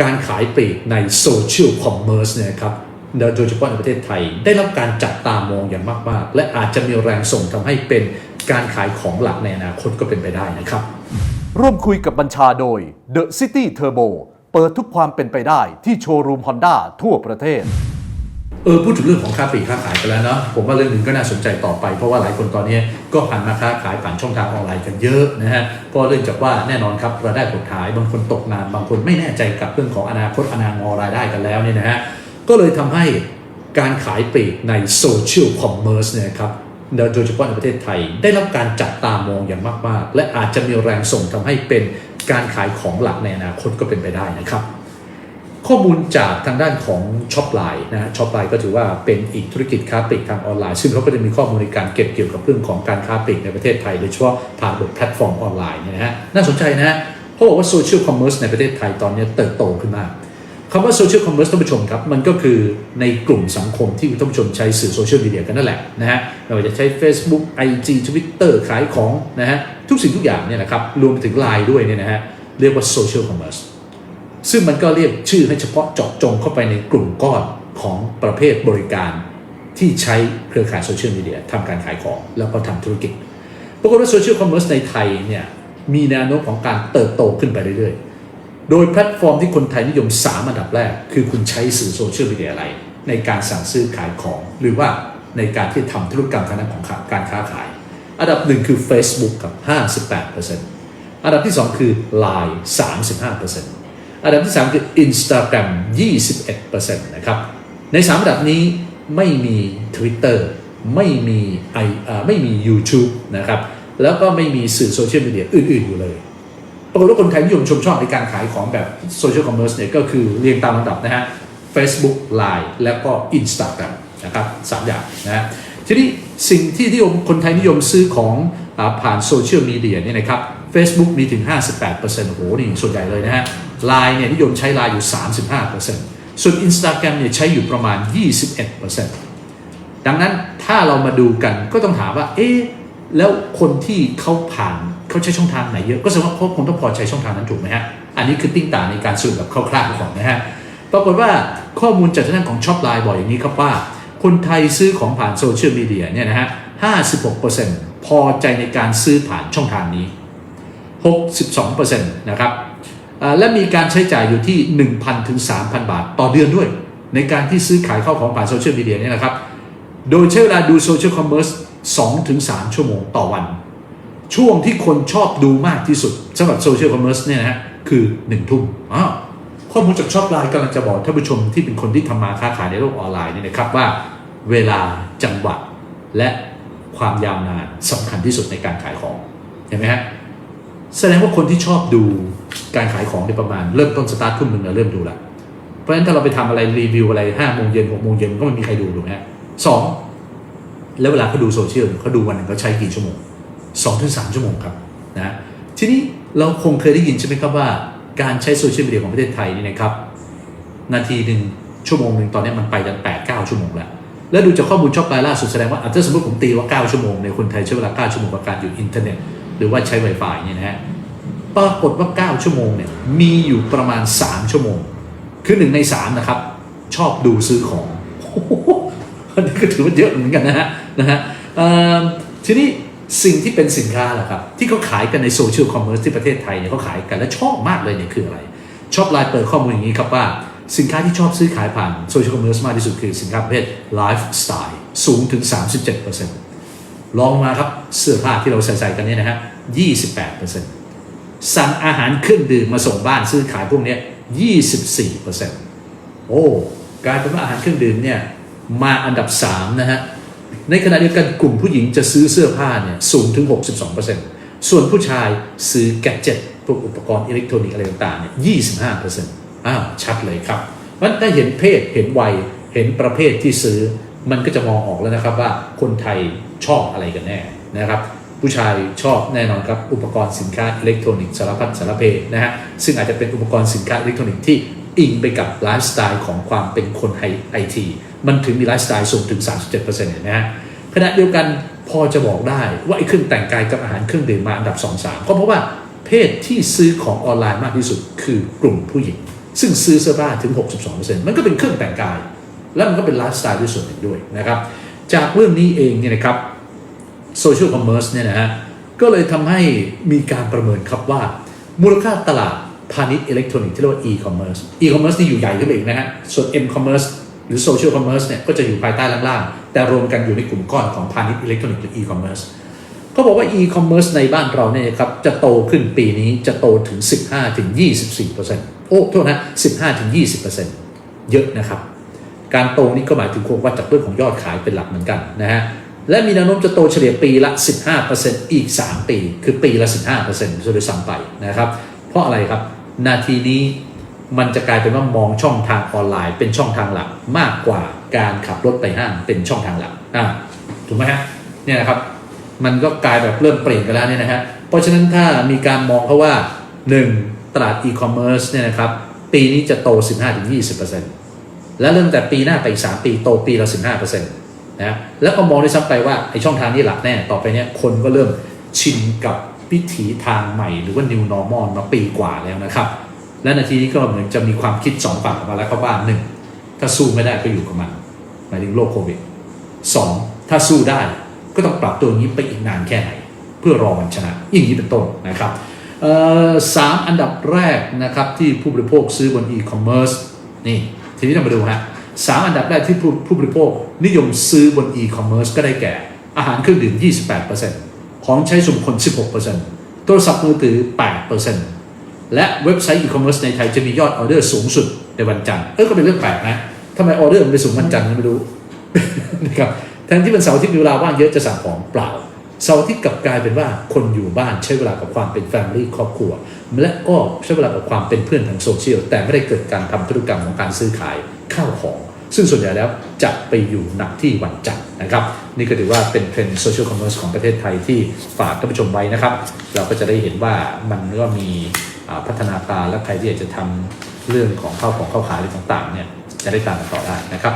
การขายปลีกในโซเชียลคอมเมอร์สเนี่ยครับโดยเฉพาะในประเทศไทย ได้รับการจับตามองอย่างมาก ๆ และอาจจะมีแรงส่งทำให้เป็นการขายของหลักในอนาคตก็เป็นไปได้นะครับ ร่วมคุยกับบัญชาโดย The City Turbo เปิดทุกความเป็นไปได้ที่โชว์รูม Honda ทั่วประเทศ เออพูดถึงเรื่องของค้าปลีกค้าขายไปแล้วเนาะผมว่าเรื่องหนึ่งก็น่าสนใจต่อไป เพราะว่าหลายคนตอนนี้ก็หันมาค้าขายผ่านช่องทางออนไลน์กันเยอะนะฮะเพราะเรื่องจากว่าแน่นอนครับรายได้ผลขายบางคนตกงานบางคนไม่แน่ใจกับเรื่องของอนาคตอนางอรายได้กันแล้วเนี่ยนะฮะก็เลยทำให้การขายปลีกในโซเชียลคอมเมอร์สเนี่ยครับโดยเฉพาะในประเทศไทย ได้รับการจับตามองอย่างมากๆ และอาจจะมีแรงส่งทำให้เป็นการขายของหลักในอนาคตก็เป็นไปได้นะครับ ข้อมูลจากทางด้านของช็อปไลน์นะฮะช็อปไลน์ก็ถือว่าเป็นอีกธุรกิจค้าปลีกทางออนไลน์ ซึ่งเขาก็จะมีข้อมูลในการเก็บเกี่ยวกับเรื่องของการค้าปลีกในประเทศไทยโดยเฉพาะผ่านบนแพลตฟอร์มออนไลน์เนี่ยนะฮะน่าสนใจนะฮะเพราะบอกว่าโซเชียลคอมเมอร์สในประเทศไทยตอนนี้เติบโตขึ้นมากคำว่าโซเชียลคอมเมอร์สท่านผู้ชมครับ มันก็คือในกลุ่มสังคมที่ท่านผู้ชมใช้สื่อโซเชียลมีเดียกันนั่นแหละนะฮะไม่ว่าจะใช้ Facebook IG Twitter ขายของนะฮะทุกสิ่งทุกอย่างเนี่ยนะครับรวมถึงไลน์ด้วยเนี่ยนะฮะเรียกว่าโซเชียลคอมเมอร์ส ซึ่งมันก็เรียกชื่อให้เฉพาะเจาะจงเข้าไปในกลุ่มก้อนของประเภทบริการที่ใช้เครือข่ายโซเชียลมีเดียทำการขายของแล้วก็ทำธุรกิจ ปรากฏว่าโซเชียลคอมเมอร์สในไทยเนี่ยมีแนวโน้มของการเติบโตขึ้นไปเรื่อยๆ โดยแพลตฟอร์มที่คนไทยนิยม 3 อันดับแรก คือคุณใช้สื่อโซเชียลมีเดียอะไร ในการสั่งซื้อขายของ หรือว่าในการที่ทำธุรกรรมทางด้านของการค้าขาย อันดับหนึ่งคือ Facebook กับ 58%อันดับที่ 2 คือ Line 35% อันดับที่ 3 คือ Instagram 21%นะครับ ใน3อันดับนี้ไม่มี Twitter ไม่มีไอไม่มี YouTube นะครับ แล้วก็ไม่มีสื่อโซเชียลมีเดียอื่น ๆ อยู่เลยปรากฏว่าคนไทยนิยมชมชอบในการขายของแบบโซเชียลคอมเมอร์สเนี่ยก็คือเรียงตามลำดับนะฮะ Facebook Line แล้วก็ Instagram นะครับสามอย่างนะฮะทีนี้สิ่งที่นิยมคนไทยนิยมซื้อของอผ่านโซเชียลมีเดียเนี่ยนะครับ Facebook มีถึง 58%โอ้โหนี่ส่วนใหญ่เลยนะฮะ Line เนี่ยนิยมใช้ Line อยู่ 35%ส่วน Instagram เนี่ยใช้อยู่ประมาณ 21%ดังนั้นถ้าเรามาดูกันก็ต้องถามว่า เอ๊ะ แล้วคนที่เขาผ่านเขาใช้ช่องทางไหนเยอะ ก็แสดงว่าเขาคงต้องพอใช้ช่องทางนั้นถูกไหมฮะ อันนี้คือติ้งต่างในการสรุปแบบคร่าวๆก่อนนะฮะ ปรากฏว่าข้อมูลจากทางด้านของช็อปไลน์บอกอย่างนี้ครับว่า คนไทยซื้อของผ่านโซเชียลมีเดียเนี่ยนะฮะ 56%พอใจในการซื้อผ่านช่องทางนี้ 62%นะครับ และมีการใช้จ่ายอยู่ที่ 1,000ถึง3,000 บาท ต่อเดือนด้วย ในการที่ซื้อขายเข้าของผ่านโซเชียลมีเดียเนี่ยนะครับ โดยใช้เวลาดูโซเชียลคอมเมอร์ส2ถึง3ชั่วโมงต่อวัน ช่วงที่คนชอบดูมากที่สุดสำหรับโซเชียลคอมเมอร์สเนี่ยนะฮะคือ 1 ทุ่มอ้าวข้อมูลจากช็อปไลน์กำลังจะบอกท่านผู้ชมที่เป็นคนที่ทำมาค้าขายในโลกออนไลน์เนี่ยนะครับว่าเวลาจังหวะและความยาวนานสำคัญที่สุดในการขายของเห็นไหมฮะ แสดงว่าคนที่ชอบดูการขายของในประมาณเริ่มต้นสตาร์ททุ่มหนึ่งเราเริ่มดูละเพราะฉะนั้นถ้าเราไปทำอะไรรีวิวอะไรห้าโมงเย็นหกโมงเย็นก็ไม่มีใครดูถูกไหมสองแล้วเวลาเขาดูโซเชียลเขาดูวันหนึ่งเขาใช้กี่ชั่วโมงสองถึงสามชั่วโมงครับนะทีนี้เราคงเคยได้ยินใช่ไหมครับว่า การใช้โซเชียลมีเดียของประเทศไทยนี่นะครับ นาทีหนึ่งชั่วโมงหนึ่งตอนนี้มันไปกันแปดเก้าชั่วโมงแล้วแล้วดูจากข้อมูลช็อปไลน์ล่าสุดแสดงว่าอะถ้าสมมติผมตีว่า 9 ชั่วโมงในคนไทยใช้เวลา 9 ชั่วโมงกับการอยู่อินเทอร์เน็ต หรือว่าใช้ Wi-Fi เนี่ยนะฮะปรากฏว่า 9 ชั่วโมงเนี่ยมีอยู่ประมาณ 3 ชั่วโมง คือหนึ่งใน 3 นะครับ ชอบดูซื้อของอันนี้ก็ถือว่าเยอะเหมือนกันนะฮะนะฮะทีนี้สิ่งที่เป็นสินค้าล่ะครับ ที่เขาขายกันในโซเชียลคอมเมอร์สที่ประเทศไทยเนี่ยเขาขายกันและชอบมากเลยเนี่ยคืออะไร ชอปไลน์เปิดข้อมูลอย่างนี้ครับว่าสินค้าที่ชอบซื้อขายผ่านโซเชียลคอมเมอร์สมากที่สุดคือสินค้าประเภทไลฟ์สไตล์สูงถึง 37% ลองมาครับเสื้อผ้าที่เราใส่ๆกันเนี่ยนะฮะ28%สั่งอาหารเครื่องดื่มมาส่งบ้านซื้อขายพวกนี้ย24%โอ้กลายเป็นว่าอาหารเครื่องดื่มเนี่ยมาอันดับ3นะฮะในขณะเดียวกันกลุ่มผู้หญิงจะซื้อเสื้อผ้าเนี่ยสูงถึง 62%ส่วนผู้ชายซื้อแกจ็ตพวกอุปกรณ์อิเล็กทรอนิกส์อะไรต่างๆเนี่ย25%อ้าวชัดเลยครับเพราะฉะนั้นถ้าเห็นเพศเห็นวัยเห็นประเภทที่ซื้อ มันก็จะมองออกแล้วนะครับว่าคนไทยชอบอะไรกันแน่นะครับ ผู้ชายชอบแน่นอนครับอุปกรณ์สินค้าอิเล็กทรอนิกส์สารพัดสารเพนะฮะซึ่งอาจจะเป็นอุปกรณ์สินค้าอิเล็กทรอนิกส์ที่อิงไปกับไลฟ์สไตล์ของความเป็นคนไทยไอทีมันถึงมีไลฟ์สไตล์สูงถึง 37%เห็นไหมฮะขณะเดียวกันพอจะบอกได้ว่าไอ้เครื่องแต่งกายกับอาหารเครื่องดื่มมาอันดับ 2-3 ก็เพราะว่าเพศที่ซื้อของออนไลน์มากที่สุดคือกลุ่มผู้หญิง ซึ่งซื้อเสื้อผ้าถึง 62%มันก็เป็นเครื่องแต่งกาย และมันก็เป็นไลฟ์สไตล์ด้วยส่วนหนึ่งด้วยนะครับจากเรื่องนี้เองเนี่ยนะครับโซเชียลคอมเมอร์สเนี่ยนะฮะก็เลยทำให้มีการประเมินครับว่า มูลค่าตลาดพาณิชย์อิเล็กทรอนิกส์ที่เรียกว่า e-commerce e-commerce นี่อยู่ใหญ่ขึ้นไปอีกนะฮะส่วน m-commerce หรือ social commerce เนี่ยก็จะอยู่ภายใต้ล่างๆ แต่รวมกันอยู่ในกลุ่มก้อนของพาณิชย์อิเล็กทรอนิกส์หรือ e-commerce เขาบอกว่า e-commerce ในบ้านเราเนี่ยครับจะโตขึ้นปีนี้จะโตถึง 15-24%โอ้โทษนะ 15-20%เยอะนะครับ การโตนี่ก็หมายถึงคงวัดจากเรื่องของยอดขายเป็นหลักเหมือนกันนะฮะและมีแนวโน้มจะโตเฉลี่ยปีละ 15%อีก 3 ปี คือปีละ 15%โดยซ้ำไปนะครับ เพราะอะไรครับ นาทีนี้มันจะกลายเป็นว่ามองช่องทางออนไลน์เป็นช่องทางหลักมากกว่าการขับรถไปห้างเป็นช่องทางหลักอ่าถูกไหมฮะเนี่ยนะครับ มันก็กลายแบบเริ่มเปลี่ยนกันแล้วเนี่ยนะฮะเพราะฉะนั้นถ้ามีการมองเขาว่า 1. ตลาดอีคอมเมิร์ซเนี่ยนะครับปีนี้จะโต 15-20% แล้วเริ่มแต่ปีหน้าไปอีก3ปีโตปีละ15%นต์นะแล้วก็มองด้วยซ้ำไปว่าไอ้ช่องทางนี้หลักแน่ต่อไปเนี่ยคนก็เริ่มชินกับวิถีทางใหม่หรือว่า new normal มาปีกว่าแล้วนะครับ และนาทีนี้ก็เหมือนจะมีความคิดสองฝั่งออกมาแล้วครับว่าหนึ่งถ้าสู้ไม่ได้ก็อยู่กับมันหมายถึงโรคโควิดสองถ้าสู้ได้ก็ต้องปรับตัวนี้ไปอีกนานแค่ไหน เพื่อรอวันชนะอย่างนี้เป็นต้นนะครับสามอันดับแรกนะครับที่ผู้บริโภคซื้อบน e-commerce นี่ ทีนี้เรามาดูฮะสามอันดับแรกที่ผู้ผู้บริโภคนิยมซื้อบน e-commerce ก็ได้แก่ อาหารเครื่องดื่ม 28%ของใช้ส่วนบุคคล 16%โทรศัพท์มือถือ 8%และเว็บไซต์อีคอมเมิร์ซในไทยจะมียอดออเดอร์สูงสุดในวันจันทร์ เออก็เป็นเรื่องแปลกนะทำไมออเดอร์มันไปสูงวันจันทร์ไม่รู้นะครับแทนที่เป็นเสาร์ที่มีเวลาว่างเยอะจะสั่งของเปล่า เสาร์อาที่กลับกลายเป็นว่าคนอยู่บ้านใช้เวลากับความเป็นแฟมิลี่ครอบครัว และก็ใช้เวลากับความเป็นเพื่อนทางโซเชียล แต่ไม่ได้เกิดการทำธุรกรรมของการซื้อขายข้าวของ ซึ่งส่วนใหญ่แล้วจะไปอยู่หนักที่วันจันทร์นะครับ นี่ก็ถือว่าเป็นเทรนด์โซเชียลคอมเมอร์สของประเทศไทยที่ฝากท่านผู้ชมไว้นะครับ เราก็จะได้เห็นว่ามันก็มีพัฒนาการและใครที่อยากจะทำเรื่องของข้าวของข้าวขายอะไรต่างๆเนี่ยจะได้ตามกันต่อได้นะครับ